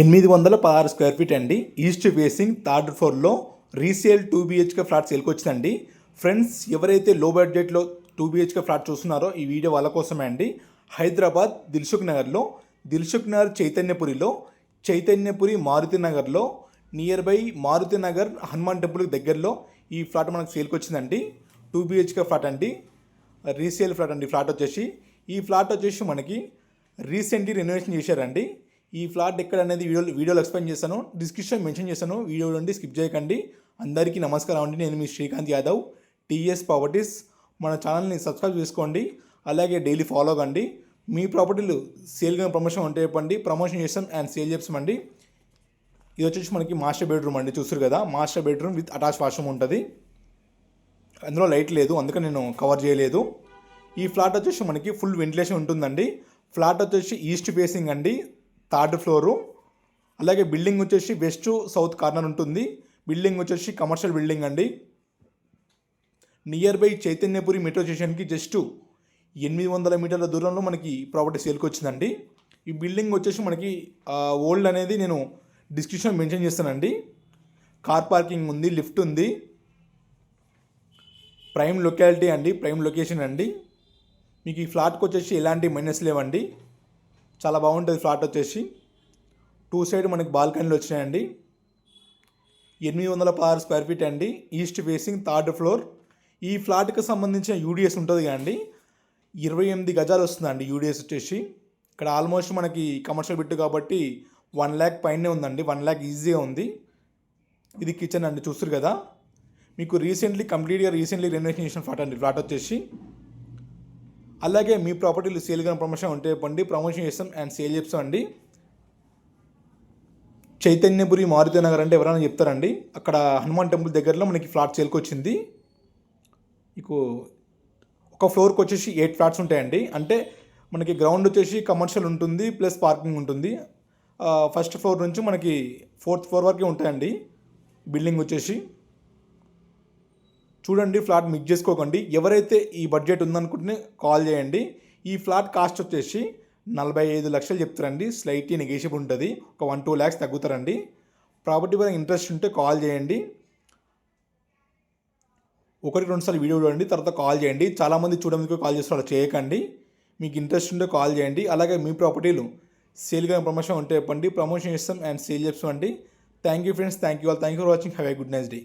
ఎనిమిది వందల పదహారు స్క్వేర్ ఫీట్ అండి. ఈస్ట్ ఫేసింగ్ థర్డ్ ఫ్లోర్లో రీసేల్ టూ బీహెచ్కే ఫ్లాట్ సేల్కి వచ్చిందండి. ఫ్రెండ్స్ ఎవరైతే లో బడ్జెట్లో టూ బీహెచ్కే ఫ్లాట్ చూస్తున్నారో ఈ వీడియో వాళ్ళ కోసమే అండి. హైదరాబాద్ దిల్సుఖ్ నగర్లో దిల్సుఖ్ నగర్ చైతన్యపురిలో చైతన్యపురి మారుతి నగర్లో నియర్ బై మారుతి నగర్ హనుమాన్ టెంపుల్కి దగ్గరలో ఈ ఫ్లాట్ మనకు సేల్కి వచ్చిందండి. టూ బీహెచ్కే ఫ్లాట్ అండి. రీసేల్ ఫ్లాట్ అండి. ఫ్లాట్ వచ్చేసి ఈ ఫ్లాట్ వచ్చేసి మనకి రీసెంట్లీ రెనోవేషన్ చేశారండి. ఈ ఫ్లాట్ ఎక్కడ అనేది వీడియో వీడియోలో ఎక్స్ప్లెయిన్ చేశాను. డిస్క్రిప్షన్ మెన్షన్ చేశాను. వీడియో నుండి స్కిప్ చేయకండి. అందరికీ నమస్కారం అండి. నేను మీ శ్రీకాంత్ యాదవ్ టీఎస్ ప్రాపర్టీస్ మన ఛానల్ని సబ్స్క్రైబ్ చేసుకోండి. అలాగే డైలీ ఫాలో కండి. మీ ప్రాపర్టీలు సేల్గా ప్రమోషన్ ఉంటే చెప్పండి. ప్రమోషన్ చేస్తాం అండ్ సేల్ చేస్తామండి ఇది వచ్చేసి మనకి మాస్టర్ బెడ్రూమ్ అండి. చూస్తారు కదా master bedroom with attach washroom ఉంటుంది. అందులో లైట్ లేదు. అందుకని నేను కవర్ చేయలేదు. ఈ ఫ్లాట్ వచ్చేసి మనకి ఫుల్ వెంటిలేషన్ ఉంటుందండి. ఫ్లాట్ వచ్చేసి ఈస్ట్ ఫేసింగ్ అండి. Third floor. అలాగే బిల్డింగ్ వచ్చేసి వెస్ట్ సౌత్ కార్నర్ ఉంటుంది. బిల్డింగ్ వచ్చేసి కమర్షియల్ బిల్డింగ్ అండి. నియర్ బై చైతన్యపురి మెట్రో స్టేషన్కి జస్ట్ ఎనిమిది వందల మీటర్ల దూరంలో మనకి ప్రాపర్టీ సేల్కి వచ్చిందండి. ఈ బిల్డింగ్ వచ్చేసి మనకి ఓల్డ్ అనేది నేను డిస్క్రిప్షన్ మెన్షన్ చేస్తానండి. కార్ పార్కింగ్ ఉంది లిఫ్ట్ ఉంది. ప్రైమ్ లొకాలిటీ అండి ప్రైమ్ లొకేషన్ అండి. మీకు ఈ ఫ్లాట్కి వచ్చేసి ఎలాంటి మైనస్ లేవండి. చాలా బాగుంటుంది ఫ్లాట్ వచ్చేసి. టూ సైడ్ మనకి బాల్కనీలు వచ్చినాయండి. ఎనిమిది వందల పదహారు స్క్వేర్ ఫీట్ అండి. East facing third floor. ఈ ఫ్లాట్కి సంబంధించిన యూడిఎస్ ఉంటుంది కదండి. ఇరవై ఎనిమిది గజాలు వస్తుందండి యూడిఎస్ వచ్చేసి. ఇక్కడ ఆల్మోస్ట్ మనకి కమర్షియల్ బిట్ కాబట్టి వన్ ల్యాక్ పైనే ఉందండి. వన్ ల్యాక్ ఈజీగా ఉంది. ఇది కిచెన్ అండి చూస్తారు కదా. మీకు రీసెంట్లీ కంప్లీట్గా రీసెంట్లీ రెనోవేషన్ చేసిన ఫ్లాట్ అండి. ఫ్లాట్ వచ్చేసి అలాగే మీ ప్రాపర్టీలు సేల్ కానీ ప్రమోషన్ ఉంటే పండి ప్రమోషన్ చేస్తాం అండ్ సేల్ చేస్తాం అండి చైతన్యపురి మారుతి నగర్ అంటే ఎవరైనా చెప్తారండి. అక్కడ హనుమాన్ టెంపుల్ దగ్గరలో మనకి ఫ్లాట్ సేల్కి వచ్చింది. మీకు ఒక ఫ్లోర్కి వచ్చేసి ఎయిట్ ఫ్లాట్స్ ఉంటాయండి. అంటే మనకి గ్రౌండ్ వచ్చేసి కమర్షియల్ ఉంటుంది ప్లస్ పార్కింగ్ ఉంటుంది. ఫస్ట్ ఫ్లోర్ నుంచి మనకి ఫోర్త్ ఫ్లోర్ వరకే ఉంటాయండి. బిల్డింగ్ వచ్చేసి. చూడండి ఫ్లాట్ మిక్స్ చేసుకోకండి. ఎవరైతే ఈ బడ్జెట్ ఉందనుకుంటే కాల్ చేయండి. ఈ ఫ్లాట్ కాస్ట్ వచ్చేసి నలభై ఐదు లక్షలు చెప్తారండి. స్లైట్లీ నెగేషియబుల్ ఉంటుంది. ఒక వన్ టూ ల్యాక్స్ తగ్గుతారండి. ప్రాపర్టీ పరంగా ఇంట్రెస్ట్ ఉంటే కాల్ చేయండి. ఒకటి రెండు సార్లు వీడియో చూడండి తర్వాత కాల్ చేయండి. చాలామంది చూడడానికి కాల్ చేస్తారు చేయకండి. మీకు ఇంట్రెస్ట్ ఉంటే కాల్ చేయండి. అలాగే మీ ప్రాపర్టీలు సేల్గా ప్రమోషన్ ఉంటే చెప్పండి. ప్రమోషన్ ఇస్తాం అండ్ సేల్ చేస్తామండి. Thank you friends thank you all thank you for watching have a good nice day